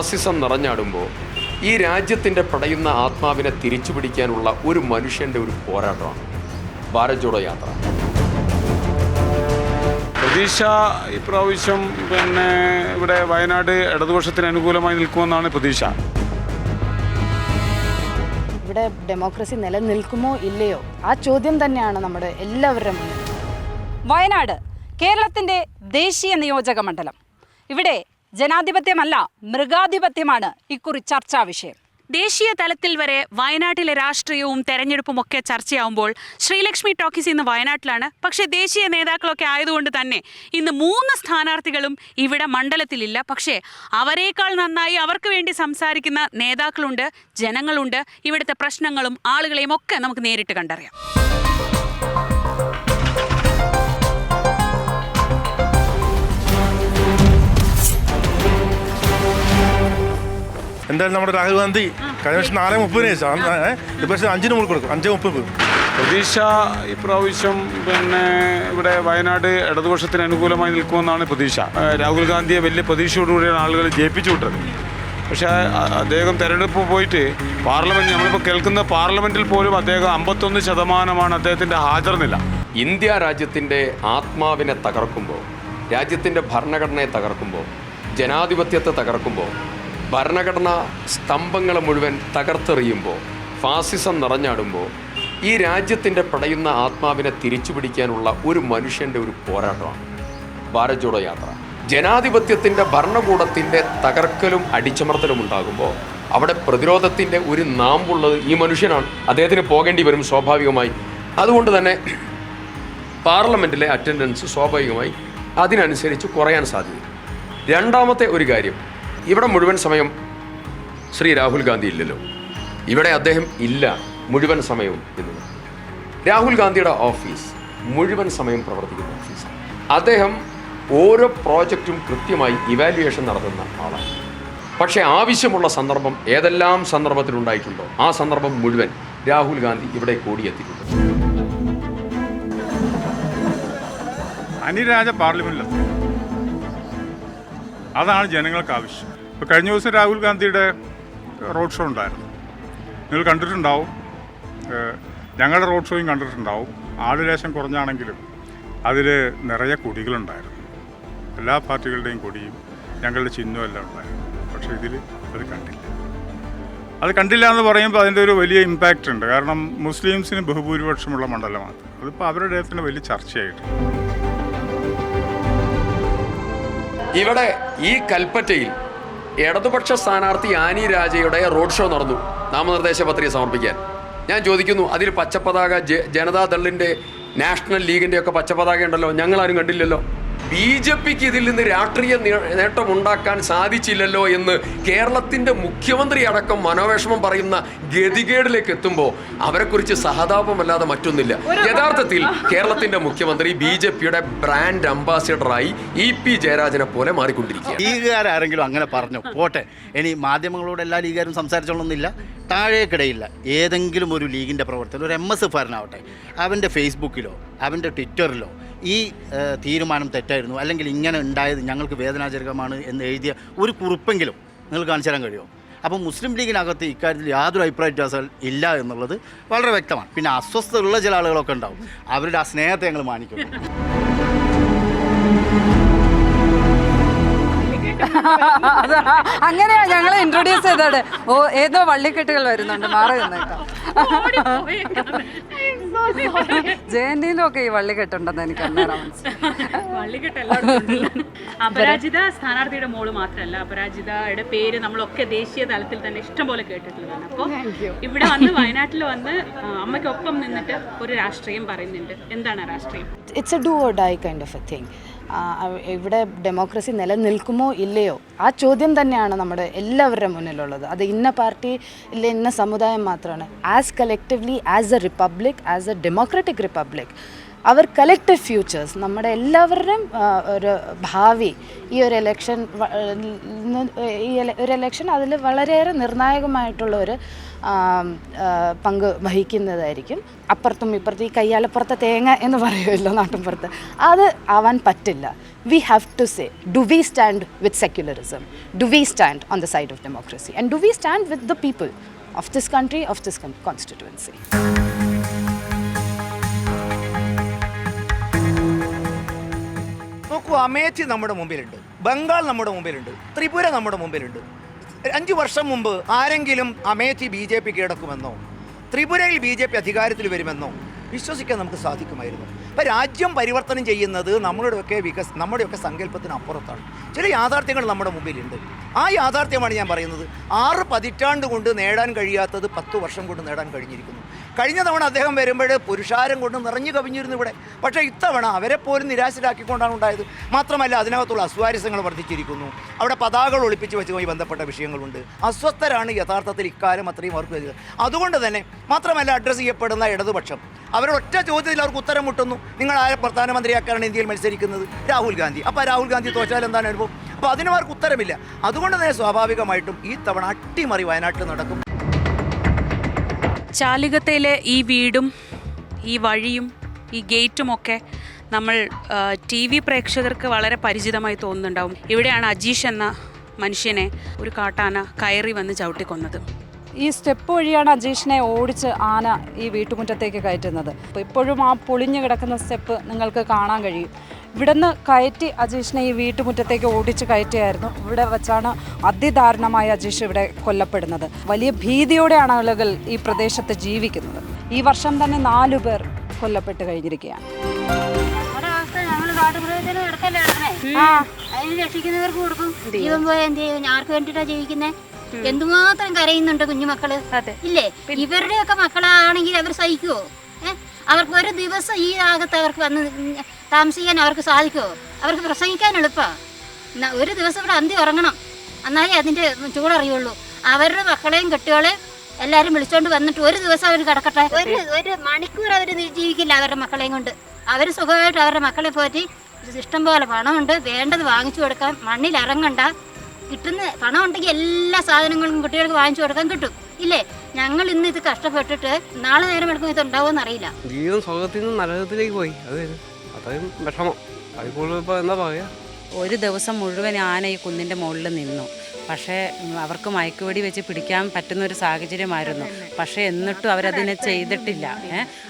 ഫാസിസം നിറഞ്ഞാടുമ്പോൾ ഈ രാജ്യത്തിന്റെ പടയുന്ന ആത്മാവിനെ തിരിച്ചു പിടിക്കാനുള്ള ഒരു മനുഷ്യന്റെ ഒരു പോരാട്ടമാണ് ഭാരത് ജോഡോ യാത്ര. പ്രതീക്ഷ ഇപ്രാവശ്യം പിന്നെ ഇവിടെ വയനാട് ഇടതുപക്ഷത്തിന് അനുകൂലമായി നിൽക്കുമെന്നാണ് പ്രതീക്ഷ. ഇവിടെ ഡെമോക്രസി നിലനിൽക്കുമോ ഇല്ലയോ? ആ ചോദ്യം തന്നെയാണ് നമ്മുടെ എല്ലാവരുടെ മുന്നിൽ. വയനാട് കേരളത്തിന്റെ ദേശീയ നിയോജക മണ്ഡലം. ഇവിടെ ജനാധിപത്യമല്ല മൃഗാധിപത്യമാണ് ഇക്കുറി ചർച്ചാ വിഷയം. ദേശീയ തലത്തിൽ വരെ വയനാട്ടിലെ രാഷ്ട്രീയവും തെരഞ്ഞെടുപ്പും ഒക്കെ ചർച്ചയാവുമ്പോൾ ശ്രീലക്ഷ്മി ടോക്കീസ് ഇന്ന് വയനാട്ടിലാണ്. പക്ഷേ ദേശീയ നേതാക്കളൊക്കെ ആയതുകൊണ്ട് തന്നെ ഇന്ന് മൂന്ന് സ്ഥാനാർത്ഥികളും ഇവിടെ മണ്ഡലത്തിലില്ല. പക്ഷേ അവരെക്കാൾ നന്നായി അവർക്ക് വേണ്ടി സംസാരിക്കുന്ന നേതാക്കളുണ്ട് ജനങ്ങളുണ്ട്. ഇവിടുത്തെ പ്രശ്നങ്ങളും ആളുകളെയും ഒക്കെ നമുക്ക് നേരിട്ട് കണ്ടറിയാം. എന്തായാലും നമ്മുടെ രാഹുൽ ഗാന്ധി കഴിഞ്ഞ വർഷം നാല് മുപ്പതിന് പക്ഷേ അഞ്ചിന് മുകളിൽ കൊടുക്കും. അഞ്ച് മുപ്പത് പ്രതീക്ഷ ഇപ്രാവശ്യം പിന്നെ ഇവിടെ വയനാട് ഇടതുപക്ഷത്തിന് അനുകൂലമായി നിൽക്കുമെന്നാണ് പ്രതീക്ഷ. രാഹുൽ ഗാന്ധിയെ വലിയ പ്രതീക്ഷയോടുകൂടിയാണ് ആളുകൾ ജയിപ്പിച്ചു വിട്ടത്. പക്ഷേ അദ്ദേഹം തെരഞ്ഞെടുപ്പ് പോയിട്ട് പാർലമെന്റ് നമ്മളിപ്പോൾ കേൾക്കുന്ന പാർലമെന്റിൽ പോലും അദ്ദേഹം അമ്പത്തൊന്ന് ശതമാനമാണ് അദ്ദേഹത്തിന്റെ ഹാജർ നില ഇന്ത്യ രാജ്യത്തിന്റെ ആത്മാവിനെ തകർക്കുമ്പോൾ രാജ്യത്തിന്റെ ഭരണഘടനയെ തകർക്കുമ്പോൾ ജനാധിപത്യത്തെ തകർക്കുമ്പോൾ ഭരണഘടനാ സ്തംഭങ്ങളെ മുഴുവൻ തകർത്തെറിയുമ്പോൾ ഫാസിസം നിറഞ്ഞാടുമ്പോൾ ഈ രാജ്യത്തിന്റെ പടയുന്ന ആത്മാവിനെ തിരിച്ചു പിടിക്കാനുള്ള ഒരു മനുഷ്യന്റെ ഒരു പോരാട്ടമാണ്. ഭാരത് ജോഡോ യാത്ര. ജനാധിപത്യത്തിന്റെ ഭരണകൂടത്തിന്റെ തകർക്കലും അടിച്ചമർത്തലും ഉണ്ടാകുമ്പോൾ അവിടെ പ്രതിരോധത്തിന്റെ ഒരു നാമ്പുള്ളത് ഈ മനുഷ്യനാണ്. അദ്ദേഹത്തിന് പോകേണ്ടി വരും സ്വാഭാവികമായി. അതുകൊണ്ട് തന്നെ പാർലമെന്റിലെ അറ്റൻഡൻസ് സ്വാഭാവികമായി അതിനനുസരിച്ച് കുറയാൻ സാധ്യത രണ്ടാമത്തെ ഒരു കാര്യം ഇവിടെ മുഴുവൻ സമയം ശ്രീ രാഹുൽ ഗാന്ധി ഇല്ലല്ലോ. ഇവിടെ അദ്ദേഹം ഇല്ല മുഴുവൻ സമയവും എന്ന് രാഹുൽ ഗാന്ധിയുടെ ഓഫീസ് മുഴുവൻ സമയം പ്രവർത്തിക്കുന്ന ഓഫീസ് അദ്ദേഹം ഓരോ പ്രോജക്റ്റും കൃത്യമായി ഇവാലുവേഷൻ നടത്തുന്ന ആളാണ്. പക്ഷേ ആവശ്യമുള്ള സന്ദർഭം ഏതെല്ലാം സന്ദർഭത്തിലുണ്ടായിട്ടുണ്ടോ ആ സന്ദർഭം മുഴുവൻ രാഹുൽ ഗാന്ധി ഇവിടെ കൂടിയെത്തിയിട്ടുണ്ട്. അനിരാജ പാർലമെന്റിലെത്തി. അതാണ് ജനങ്ങൾക്ക് ആവശ്യം. ഇപ്പോൾ കഴിഞ്ഞ ദിവസം രാഹുൽ ഗാന്ധിയുടെ റോഡ് ഷോ ഉണ്ടായിരുന്നു. നിങ്ങൾ കണ്ടിട്ടുണ്ടാവും. ഞങ്ങളുടെ റോഡ് ഷോയും കണ്ടിട്ടുണ്ടാവും. ആളുലേശം കുറഞ്ഞാണെങ്കിലും അതിൽ നിറയെ കൊടികളുണ്ടായിരുന്നു. എല്ലാ പാർട്ടികളുടെയും കൊടിയും ഞങ്ങളുടെ ചിഹ്നവും എല്ലാം ഉണ്ടായിരുന്നു. പക്ഷേ ഇതിൽ അത് കണ്ടില്ല. അത് കണ്ടില്ല എന്ന് പറയുമ്പോൾ അതിന്റെ ഒരു വലിയ ഇമ്പാക്റ്റ് ഉണ്ട്. കാരണം മുസ്ലിംസിന് ബഹുഭൂരിപക്ഷമുള്ള മണ്ഡലമാണ്. അതിപ്പോൾ അവരുടെ ഇടത്തിന് വലിയ ചർച്ചയായിട്ട് ഇവിടെ ഈ കൽപ്പറ്റയിൽ ഇടതുപക്ഷ സ്ഥാനാർത്ഥി ആനി രാജയുടെ റോഡ് ഷോ നടന്നു. നാമനിർദ്ദേശ പത്രിക സമർപ്പിക്കാൻ. ഞാൻ ചോദിക്കുന്നു അതിൽ പച്ചപ്പതാക ജനതാദളിന്റെ നാഷണൽ ലീഗിന്റെ ഒക്കെ പച്ചപ്പതാക ഉണ്ടല്ലോ ഞങ്ങളാരും കണ്ടില്ലല്ലോ. ബി ജെ പിക്ക് ഇതിൽ നിന്ന് രാഷ്ട്രീയ നേട്ടമുണ്ടാക്കാൻ സാധിച്ചില്ലല്ലോ എന്ന് കേരളത്തിന്റെ മുഖ്യമന്ത്രി അടക്കം മനോവേഷമം പറയുന്ന ഗതികേടിലേക്ക് എത്തുമ്പോൾ അവരെക്കുറിച്ച് സഹതാപമല്ലാതെ മറ്റൊന്നില്ല യഥാർത്ഥത്തിൽ കേരളത്തിന്റെ മുഖ്യമന്ത്രി ബി ജെ പിയുടെ ബ്രാൻഡ് അംബാസിഡറായി ഇ പി ജയരാജനെ പോലെ മാറിക്കൊണ്ടിരിക്കുകയാണ്. ലീഗുകാരെങ്കിലും അങ്ങനെ പറഞ്ഞു. പോട്ടെ. ഇനി മാധ്യമങ്ങളോട് എല്ലാ ലീഗുകാരും സംസാരിച്ചോളൊന്നുമില്ല താഴേക്കിടയില്ല. ഏതെങ്കിലും ഒരു ലീഗിന്റെ പ്രവർത്തനം ഒരു എം എസ് എഫുകാരനാവട്ടെ അവന്റെ ഫേസ്ബുക്കിലോ അവന്റെ ട്വിറ്ററിലോ ഈ തീരുമാനം തെറ്റായിരുന്നു അല്ലെങ്കിൽ ഇങ്ങനെ ഉണ്ടായത് ഞങ്ങൾക്ക് വേദനാജനകമാണ് എന്ന് എഴുതിയ ഒരു കുറിപ്പെങ്കിലും നിങ്ങൾ കാണിച്ചു തരാൻ കഴിയുമോ? അപ്പോൾ മുസ്ലിം ലീഗിനകത്ത് ഇക്കാര്യത്തിൽ യാതൊരു അഭിപ്രായ വ്യത്യാസം ഇല്ല എന്നുള്ളത് വളരെ വ്യക്തമാണ്. പിന്നെ അസ്വസ്ഥതയുള്ള ചില ആളുകളൊക്കെ ഉണ്ടാവും. അവരുടെ ആ സ്നേഹത്തെ ഞങ്ങൾ മാനിക്കുന്നു. അങ്ങനെയാ ഞങ്ങളെ ഇൻട്രൊഡ്യൂസ് ചെയ്തത്. ഓ ഏതോ വള്ളിക്കെട്ടുകൾ വരുന്നുണ്ട്. മാറി നിന്നേക്കാം ജയന്തിയിലും ഒക്കെ ഈ വള്ളിക്കെട്ടുണ്ടെന്ന് എനിക്ക്. അപരാജിത സ്ഥാനാർത്ഥിയുടെ മോൾ മാത്രമല്ല. അപരാജിതയുടെ പേര് നമ്മളൊക്കെ ദേശീയ തലത്തിൽ തന്നെ ഇഷ്ടംപോലെ കേട്ടിട്ടുള്ളതാണ്. അപ്പോൾ ഇവിടെ വന്ന് വയനാട്ടിൽ വന്ന് അമ്മയ്ക്കൊപ്പം നിന്നിട്ട് ഒരു രാഷ്ട്രീയം പറയുന്നുണ്ട്. എന്താണ് രാഷ്ട്രീയം? It's a do or die kind of a thing ഇവിടെ ഡെമോക്രസി നിലനിൽക്കുമോ ഇല്ലയോ? ആ ചോദ്യം തന്നെയാണ് നമ്മുടെ എല്ലാവരുടെ മുന്നിലുള്ളത്. അത് ഇന്ന പാർട്ടി ഇല്ല ഇന്ന സമുദായം മാത്രമാണ്. As collectively as a republic as a democratic republic our collective futures നമ്മുടെ എല്ലാവരുടെയും ഒരു ഭാവി ഈ ഒരു എലക്ഷൻ ഈ ഒരു എലക്ഷൻ അതിൽ വളരെയേറെ നിർണായകമായിട്ടുള്ള ഒരു പങ്ക് വഹിക്കുന്നതായിരിക്കും. അപ്പുറത്തും ഇപ്പുറത്തും ഈ കയ്യാലപ്പുറത്തെ തേങ്ങ എന്ന് പറയുമല്ലോ നാട്ടിൻപുറത്ത് അത് ആവാൻ പറ്റില്ല. We have to say do we stand with secularism do we stand on the side of democracy and do we stand with the people of this country of this constituency നോക്കൂ അമേത്തി നമ്മുടെ മുമ്പിലുണ്ട്. ബംഗാൾ നമ്മുടെ മുമ്പിലുണ്ട്. ത്രിപുര നമ്മുടെ മുമ്പിലുണ്ട്. അഞ്ച് വർഷം മുമ്പ് ആരെങ്കിലും അമേത്തി ബി ജെ പി കീഴടക്കുമെന്നോ ത്രിപുരയിൽ ബി ജെ പി അധികാരത്തിൽ വരുമെന്നോ വിശ്വസിക്കാൻ നമുക്ക് സാധിക്കുമായിരുന്നു. അപ്പം രാജ്യം പരിവർത്തനം ചെയ്യുന്നത് നമ്മളുടെയൊക്കെ വികസ നമ്മുടെയൊക്കെ സങ്കല്പത്തിന് അപ്പുറത്താണ് ചില യാഥാർത്ഥ്യങ്ങൾ നമ്മുടെ മുമ്പിലുണ്ട്. ആ യാഥാർത്ഥ്യമാണ് ഞാൻ പറയുന്നത്. ആറ് പതിറ്റാണ്ട് കൊണ്ട് നേടാൻ കഴിയാത്തത് പത്ത് വർഷം കൊണ്ട് നേടാൻ കഴിഞ്ഞിരിക്കുന്നു. കഴിഞ്ഞ തവണ അദ്ദേഹം വരുമ്പോൾ പുരുഷാരം കൊണ്ട് നിറഞ്ഞു കവിഞ്ഞിരുന്നു ഇവിടെ. പക്ഷേ ഇത്തവണ അവരെ പോലും നിരാശരാക്കിക്കൊണ്ടാണ് ഉണ്ടായത്. മാത്രമല്ല അതിനകത്തുള്ള അസ്വാരസ്യങ്ങൾ വർദ്ധിച്ചിരിക്കുന്നു. അവിടെ പതാകകൾ ഒളിപ്പിച്ച് വെച്ചുമായി ബന്ധപ്പെട്ട വിഷയങ്ങളുണ്ട്. അസ്വസ്ഥരാണ് യഥാർത്ഥത്തിൽ ഇക്കാലം അത്രയും അവർക്ക് വരുന്നത് അതുകൊണ്ട് തന്നെ മാത്രമല്ല അഡ്രസ്സ് ചെയ്യപ്പെടുന്ന ഇടതുപക്ഷം. അവരൊറ്റ ചോദ്യത്തിൽ അവർക്ക് ഉത്തരം മുട്ടുന്നു. നിങ്ങൾ ആരെ പ്രധാനമന്ത്രിയാക്കാനാണ് ഇന്ത്യയിൽ മത്സരിക്കുന്നത്? രാഹുൽ ഗാന്ധി. അപ്പോൾ രാഹുൽ ഗാന്ധി തോറ്റാൽ എന്താണ് അനുഭവം? അപ്പോൾ അതിന് അവർക്ക് ഉത്തരമില്ല. അതുകൊണ്ട് തന്നെ സ്വാഭാവികമായിട്ടും ഈ തവണ അട്ടിമറി വയനാട്ടിൽ നടക്കും. ചാലികത്തയിലെ ഈ വീടും ഈ വഴിയും ഈ ഗേറ്റുമൊക്കെ നമ്മൾ ടി വി പ്രേക്ഷകർക്ക് വളരെ പരിചിതമായി തോന്നുന്നുണ്ടാവും. ഇവിടെയാണ് അജീഷ് എന്ന മനുഷ്യനെ ഒരു കാട്ടാന കയറി വന്ന് ചവിട്ടിക്കൊന്നത്. ഈ സ്റ്റെപ്പ് വഴിയാണ് അജീഷിനെ ഓടിച്ച് ആന ഈ വീട്ടുമുറ്റത്തേക്ക് കയറ്റുന്നത്. അപ്പോൾ ഇപ്പോഴും ആ പൊളിഞ്ഞു കിടക്കുന്ന സ്റ്റെപ്പ് നിങ്ങൾക്ക് കാണാൻ കഴിയും. ഇവിടുന്ന് കയറ്റി അജീഷിനെ ഈ വീട്ടുമുറ്റത്തേക്ക് ഓടിച്ച് കയറ്റിയായിരുന്നു. ഇവിടെ വെച്ചാണ് അതിദാരുണമായ അജീഷ് ഇവിടെ കൊല്ലപ്പെടുന്നത്. വലിയ ഭീതിയോടെയാണ് ആളുകൾ ഈ പ്രദേശത്ത് ജീവിക്കുന്നത്. ഈ വർഷം തന്നെ നാലു പേർ കൊല്ലപ്പെട്ട് കഴിഞ്ഞിരിക്കുകയാണ്. ഒരവസ്ഥ ഞങ്ങൾ കാട്ടുമൃഗത്തിന് എടുക്കല്ലേ അതിന് രക്ഷിക്കുന്നവർക്ക് കൊടുക്കും. ജീവൻ പോയ എന്ത് ചെയ്യും? ആർക്ക് വേണ്ടിട്ടാ എന്തുമാത്രം കരയുന്നുണ്ട് കുഞ്ഞുമക്കൾ. ഇല്ലേ? ഇവരുടെയൊക്കെ മക്കളാണെങ്കിൽ അവർ സഹിക്കുവോ? അവർക്ക് ഒരു ദിവസം ഈ ഭാഗത്ത് അവർക്ക് വന്ന് താമസിക്കാൻ അവർക്ക് സാധിക്കുമോ അവർക്ക് പ്രസംഗിക്കാൻ എളുപ്പമാണ് ഒരു ദിവസം ഇവിടെ അന്തി ഉറങ്ങണം. എന്നാലേ അതിന്റെ ചൂടറിയുള്ളൂ. അവരുടെ മക്കളെയും കുട്ടികളെയും എല്ലാവരും വിളിച്ചോണ്ട് വന്നിട്ട് ഒരു ദിവസം അവർ കിടക്കട്ടെ. ഒരു ഒരു മണിക്കൂർ അവർ ജീവിക്കില്ല അവരുടെ മക്കളെയും കൊണ്ട്. അവർ സുഖമായിട്ട് അവരുടെ മക്കളെ പോറ്റി ഇഷ്ടം പോലെ പണമുണ്ട്. വേണ്ടത് വാങ്ങിച്ചു കൊടുക്കാം. മണ്ണിൽ ഇറങ്ങണ്ട കിട്ടുന്ന പണം ഉണ്ടെങ്കിൽ എല്ലാ സാധനങ്ങളും കുട്ടികൾക്ക് വാങ്ങിച്ചു കൊടുക്കാൻ കിട്ടും. ഇല്ലേ? ഞങ്ങൾ ഇന്ന് ഇത് കഷ്ടപ്പെട്ടിട്ട് നാളെ നേരം എടുക്കുമ്പോൾ ഇത് ഉണ്ടാവുമെന്ന് അറിയില്ല. ജീവിതം സ്വർഗത്തിൽ നിന്ന് നരകത്തിലേക്ക് പോയി. അത്. അത്രയും വിഷമം. അതിൽ ഇപ്പോൾ എന്താ പറയുക ഒരു ദിവസം മുഴുവൻ ആന ഈ കുന്നിന്റെ മുകളിൽ നിന്നു. പക്ഷേ അവർക്ക് മയക്കുവെടി വെച്ച് പിടിക്കാൻ പറ്റുന്ന ഒരു സാഹചര്യമായിരുന്നു. പക്ഷേ എന്നിട്ടും അവരതിനെ ചെയ്തിട്ടില്ല?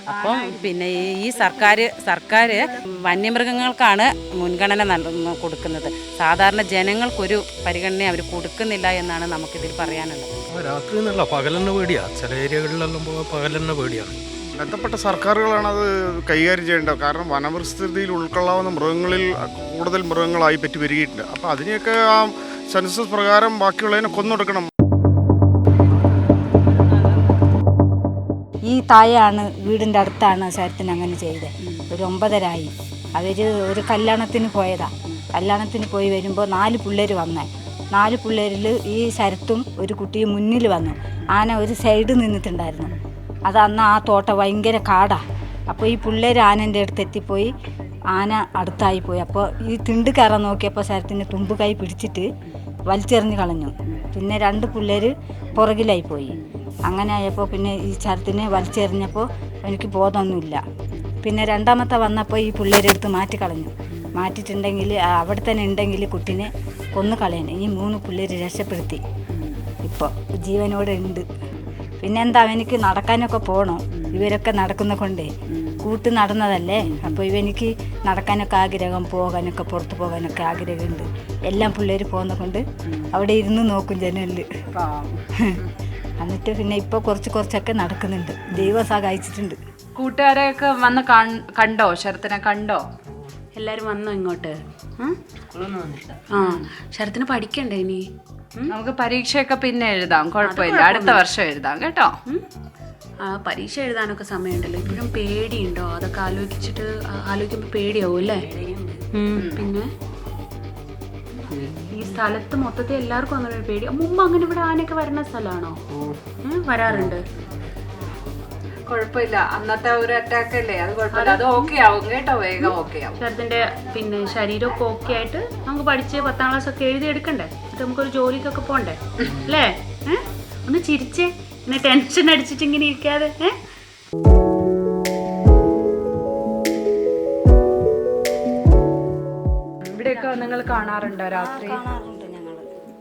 അപ്പം പിന്നെ ഈ- സർക്കാർ സർക്കാർ വന്യമൃഗങ്ങൾക്കാണ് മുൻഗണന കൊടുക്കുന്നത്. സാധാരണ ജനങ്ങൾക്കൊരു പരിഗണന അവർ കൊടുക്കുന്നില്ല എന്നാണ് നമുക്കിതിൽ പറയാനുള്ളത്. രാത്രി എന്നല്ല പകലെന്നെ പേടിയാ. ചില ഏരിയകളിലെല്ലാം പകലെന്നെ പേടിയാണ് ബന്ധപ്പെട്ട സർക്കാരുകളാണ് അത് കൈകാര്യം ചെയ്യേണ്ടത്. കാരണം വനപരിസ്ഥിതിയിൽ ഉൾക്കൊള്ളാവുന്ന മൃഗങ്ങളിൽ കൂടുതൽ മൃഗങ്ങളായി പറ്റി വരികയിട്ടുണ്ട് അപ്പോൾ അതിനെയൊക്കെ ആ സെൻസസ് പ്രകാരം ബാക്കിയുള്ളതിനെ കൊന്നൊടുക്കണം. ഈ തായാണ് വീടിന്റെ അടുത്താണ് ശരത്തിന് അങ്ങനെ ചെയ്തത്. ഒരു ഒമ്പതരായി. അവർ ഒരു കല്യാണത്തിന് പോയതാ. കല്യാണത്തിന് പോയി വരുമ്പോൾ നാല് പിള്ളേർ വന്നേ. നാല് പിള്ളേരിൽ ഈ ശരത്തും ഒരു കുട്ടിയും മുന്നിൽ വന്നു. ആന ഒരു സൈഡ് നിന്നിട്ടുണ്ടായിരുന്നു. അത് അന്ന് ആ തോട്ടം ഭയങ്കര കാടാ. അപ്പോൾ ഈ പിള്ളേർ ആനന്റെ അടുത്ത് എത്തിപ്പോയി. ആന അടുത്തായി പോയി. അപ്പോൾ ഈ തിണ്ട് കയറാൻ നോക്കിയപ്പോൾ ശരത്തിന്റെ തുമ്പ് കൈ പിടിച്ചിട്ട് വലിച്ചെറിഞ്ഞ് കളഞ്ഞു. പിന്നെ രണ്ട് പിള്ളേർ പുറകിലായി പോയി. അങ്ങനെ ആയപ്പോൾ പിന്നെ ഈ ശരത്തിനെ വലിച്ചെറിഞ്ഞപ്പോൾ എനിക്ക് ബോധമൊന്നുമില്ല. പിന്നെ രണ്ടാമത്തെ വന്നപ്പോൾ ഈ പിള്ളേരെടുത്ത് മാറ്റി കളഞ്ഞു. മാറ്റിയിട്ടുണ്ടെങ്കിൽ അവിടെ തന്നെ ഉണ്ടെങ്കിൽ കുട്ടീനെ കൊന്നു കളയണം. ഈ മൂന്ന് പിള്ളേർ രക്ഷപ്പെടുത്തി. ഇപ്പോൾ ജീവനോടെ ഉണ്ട്. പിന്നെന്താ അവനിക്ക് നടക്കാനൊക്കെ പോകണം ഇവരൊക്കെ നടക്കുന്ന കൊണ്ടേ. കൂട്ട് നടന്നതല്ലേ? അപ്പോൾ ഇവനിക്ക് നടക്കാനൊക്കെ ആഗ്രഹം പോകാനൊക്കെ പുറത്ത് പോകാനൊക്കെ ആഗ്രഹമുണ്ട്. എല്ലാം പിള്ളേർ പോകുന്ന കൊണ്ട് അവിടെ ഇരുന്ന് നോക്കും ജനലിൽ എന്നിട്ട് പിന്നെ ഇപ്പോൾ കുറച്ച് കുറച്ചൊക്കെ നടക്കുന്നുണ്ട്. ദൈവം സഹായിച്ചിട്ടുണ്ട്. കൂട്ടുകാരെയൊക്കെ വന്ന് കണ്ടോ? ശരത്തിനെ കണ്ടോ? എല്ലാരും വന്നു ഇങ്ങോട്ട്? ആ ശരത്തിന് പഠിക്കണ്ടേ ഇനി? നമുക്ക് പരീക്ഷയൊക്കെ പിന്നെ എഴുതാം കുഴപ്പമില്ല. അടുത്ത വർഷം എഴുതാം കേട്ടോ? ആ പരീക്ഷ എഴുതാനൊക്കെ സമയമുണ്ടല്ലോ. ഇപ്പോഴും പേടിയുണ്ടോ? അതൊക്കെ ആലോചിച്ചിട്ട് ആലോചിക്കുമ്പോൾ പേടിയാവും അല്ലേ? പിന്നെ? ഈ സ്ഥലത്ത് മൊത്തത്തിൽ എല്ലാവർക്കും അങ്ങനെ പേടി. മുമ്പ് അങ്ങനെ ഇവിടെ ആനയൊക്കെ വരുന്ന സ്ഥലമാണോ? വരാറുണ്ട്. കുഴപ്പമില്ല. അന്നത്തെ ഒരു അറ്റാക്ക് അല്ലേ? അത് കുഴപ്പമില്ല. അത് ഓക്കെ ആവും കേട്ടോ വേഗം ഓക്കെ ആവും. ശരത്തിന്റെ പിന്നെ ശരീരമൊക്കെ ഓക്കെ ആയിട്ട് നമുക്ക് പഠിച്ച് പത്താം ക്ലാസ് ഒക്കെ എഴുതി എടുക്കണ്ടേ? എന്നിട്ട് നമുക്കൊരു ജോലിക്കൊക്കെ പോണ്ടേ? അല്ലേ? ഒന്ന് ചിരിച്ചേ. ഇങ്ങനെ ടെൻഷൻ അടിച്ചിട്ട് ഇങ്ങനെ ഇരിക്കാതെ ഏ? ഇവിടെയൊക്കെ നിങ്ങൾ കാണാറുണ്ടോ രാത്രി?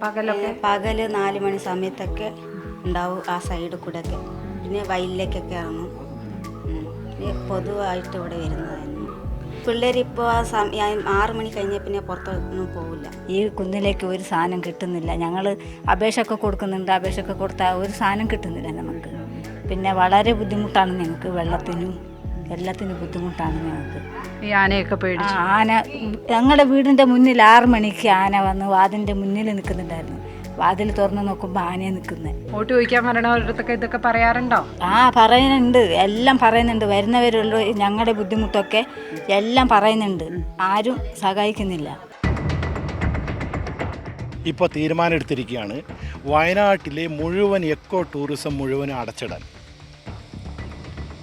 പകലൊക്കെ? പകൽ നാല് മണി സമയത്തൊക്കെ ഉണ്ടാവും ആ സൈഡിൽ കൂടെ ഒക്കെ പിന്നെ വയലിലേക്കൊക്കെ ഇറങ്ങും. പിന്നെ പൊതുവായിട്ട് ഇവിടെ വരുന്നതായിരുന്നു. പിള്ളേരിപ്പോൾ ആ സമയം ആറ് മണി കഴിഞ്ഞ പിന്നെ പുറത്തൊന്നും പോവില്ല. ഈ കുന്നിലേക്ക് ഒരു സാധനം കിട്ടുന്നില്ല. ഞങ്ങൾ അപേക്ഷയൊക്കെ കൊടുക്കുന്നുണ്ട്. അപേക്ഷയൊക്കെ കൊടുത്താൽ ഒരു സാധനം കിട്ടുന്നില്ല നമുക്ക് പിന്നെ വളരെ ബുദ്ധിമുട്ടാണ് ഞങ്ങൾക്ക് വെള്ളത്തിനും എല്ലാത്തിനും ബുദ്ധിമുട്ടാണ് ഞങ്ങൾക്ക്. ഈ ആനയൊക്കെ പേടി ആന ഞങ്ങളുടെ വീടിന്റെ മുന്നിൽ ആറ് മണിക്ക് ആന വന്ന്. വാതിന്റെ മുന്നിൽ നിൽക്കുന്നുണ്ടായിരുന്നു. വാതിൽ തുറന്ന് നോക്കുമ്പോൾ ആനയെ നിൽക്കുന്നത് വോട്ട് ചോദിക്കാൻ വരണവരടുത്തൊക്കെ ഇതൊക്കെ പറയാറുണ്ടോ? ആ പറയുന്നുണ്ട്. എല്ലാം പറയുന്നുണ്ട്. വരുന്നവരുള്ള ഞങ്ങളുടെ ബുദ്ധിമുട്ടൊക്കെ എല്ലാം പറയുന്നുണ്ട്. ആരും സഹായിക്കുന്നില്ല. ഇപ്പോൾ തീരുമാനം എടുത്തിരിക്കുകയാണ് വയനാട്ടിലെ മുഴുവൻ എക്കോ ടൂറിസം മുഴുവൻ അടച്ചിടാൻ.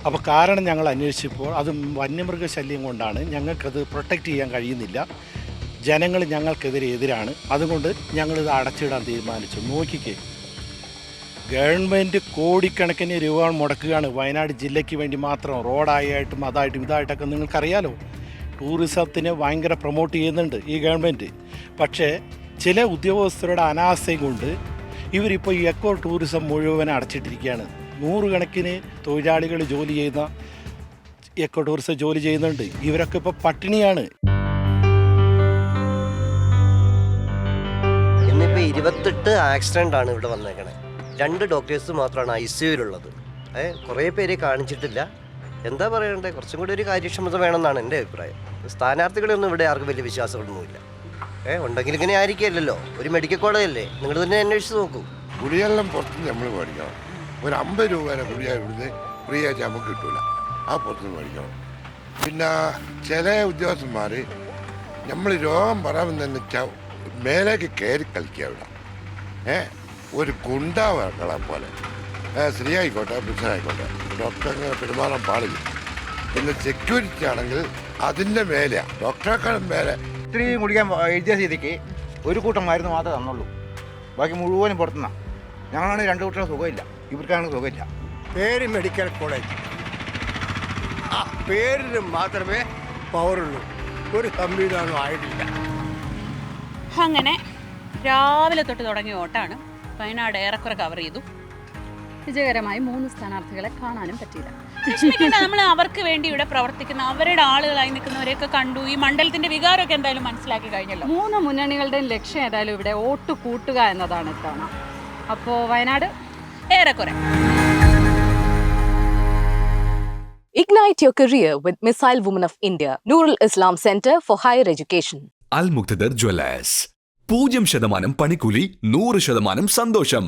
അപ്പോൾ കാരണം ഞങ്ങൾ അന്വേഷിച്ചപ്പോൾ അത് വന്യമൃഗശല്യം കൊണ്ടാണ് ഞങ്ങൾക്കത് പ്രൊട്ടക്റ്റ് ചെയ്യാൻ കഴിയുന്നില്ല. ജനങ്ങൾ ഞങ്ങൾക്കെതിരെ എതിരാണ്. അതുകൊണ്ട് ഞങ്ങളിത് അടച്ചിടാൻ തീരുമാനിച്ചു. നോക്കിക്കേ. ഗവൺമെന്റ് കോടിക്കണക്കിന് രൂപ മുടക്കുകയാണ്. വയനാട് ജില്ലയ്ക്ക് വേണ്ടി മാത്രം റോഡായിട്ടും അതായിട്ടും ഇതായിട്ടൊക്കെ നിങ്ങൾക്കറിയാലോ. ടൂറിസത്തിനെ ഭയങ്കര പ്രൊമോട്ട് ചെയ്യുന്നുണ്ട് ഈ ഗവൺമെന്റ് പക്ഷേ ചില ഉദ്യോഗസ്ഥരുടെ അനാസ്ഥയും കൊണ്ട് ഇവരിപ്പോൾ ഈ എക്കോ ടൂറിസം മുഴുവൻ അടച്ചിട്ടിരിക്കുകയാണ്. നൂറുകണക്കിന് തൊഴിലാളികൾ ജോലി ചെയ്യുന്ന എക്കോ ടൂറിസം ജോലി ചെയ്യുന്നുണ്ട്. ഇവരൊക്കെ ഇപ്പോൾ പട്ടിണിയാണ്. ഇന്നിപ്പോൾ ഇരുപത്തെട്ട് ആക്സിഡന്റ് ആണ് ഇവിടെ വന്നേക്കണേ. രണ്ട് ഡോക്ടേഴ്സ് മാത്രമാണ് ഐ സിയുലുള്ളത് ഏ കുറേ പേര് കാണിച്ചിട്ടില്ല. എന്താ പറയണ്ടേ? കുറച്ചും കൂടി ഒരു കാര്യക്ഷമത വേണമെന്നാണ് എന്റെ അഭിപ്രായം. സ്ഥാനാർത്ഥികളൊന്നും ഇവിടെ ആർക്കും വലിയ വിശ്വാസമൊന്നുമില്ല ഏ ഉണ്ടെങ്കിൽ ഇങ്ങനെ ആയിരിക്കില്ലല്ലോ ഒരു മെഡിക്കൽ കോളേജ് അല്ലേ? നിങ്ങൾ തന്നെ അന്വേഷിച്ച് നോക്കൂ. കുടിയെല്ലാം പുറത്ത് നമ്മൾ മേടിക്കണം. ഒരു അമ്പത് രൂപ വരെ കുടിയ ഇവിടുന്ന് ഫ്രീ ആയിട്ട് നമുക്ക് കിട്ടൂല. ആ പുറത്തുനിന്ന് മേടിക്കണം. പിന്നെ ചില ഉദ്യോഗസ്ഥന്മാർ നമ്മൾ രോഗം പറയാമെന്ന് തന്നെ മേലേക്ക് കയറി കളിക്കുക ഇവിടെ ഏ? ഒരു ഗുണ്ടാകളെ പോലെ. ഏ, സ്ത്രീ ആയിക്കോട്ടെ പുരുഷനായിക്കോട്ടെ. ഡോക്ടർ അങ്ങനെ പെരുമാറാൻ പാടില്ല. പിന്നെ സെക്യൂരിറ്റി ആണെങ്കിൽ അതിന്റെ മേലെയാണ് ഡോക്ടറേക്കാളും മേലെ. ഇത്രയും കുടിക്കാൻ എഴുതിയ സ്ഥിതിക്ക് ഒരു കൂട്ടം മരുന്ന് മാത്രമേ തന്നുള്ളൂ. ബാക്കി മുഴുവനും പുറത്തുനിന്നാണ് ഞങ്ങളാണ് രണ്ട് കൂട്ടം സുഖമില്ല. ഇവർക്കാണ് സുഖമില്ല. പേര് മെഡിക്കൽ കോളേജ്. ആ പേരിന് മാത്രമേ പവറുള്ളൂ ഒരു സംവിധാനം ആയിട്ടില്ല. അങ്ങനെ രാവിലെ തൊട്ട് തുടങ്ങിയ ഓട്ടാണ് വയനാട് ഏറെക്കുറെ കവർ ചെയ്തു. വിജയകരമായി മൂന്ന് സ്ഥാനാർത്ഥികളെ കാണാനും പറ്റിയില്ല. വിഷമിക്കേണ്ട നമ്മൾ അവർക്ക് വേണ്ടി ഇവിടെ പ്രവർത്തിക്കുന്ന അവരുടെ ആളുകളായി നിൽക്കുന്നവരെയൊക്കെ കണ്ടു. ഈ മണ്ഡലത്തിന്റെ വികാരമൊക്കെ എന്തായാലും മനസ്സിലാക്കി കഴിഞ്ഞല്ലോ. മൂന്ന് മുന്നണികളുടെയും ലക്ഷ്യം ഏതായാലും ഇവിടെ വോട്ട് കൂട്ടുക എന്നതാണ് ഇത്തവണ. അപ്പോ വയനാട് ഏറെക്കുറെ. Ignite your career with Missile Women of India, Nurul Islam Center for Higher Education. Al Mukthadir jewellers. പൂജ്യം ശതമാനം പണിക്കൂലി നൂറ് ശതമാനം സന്തോഷം.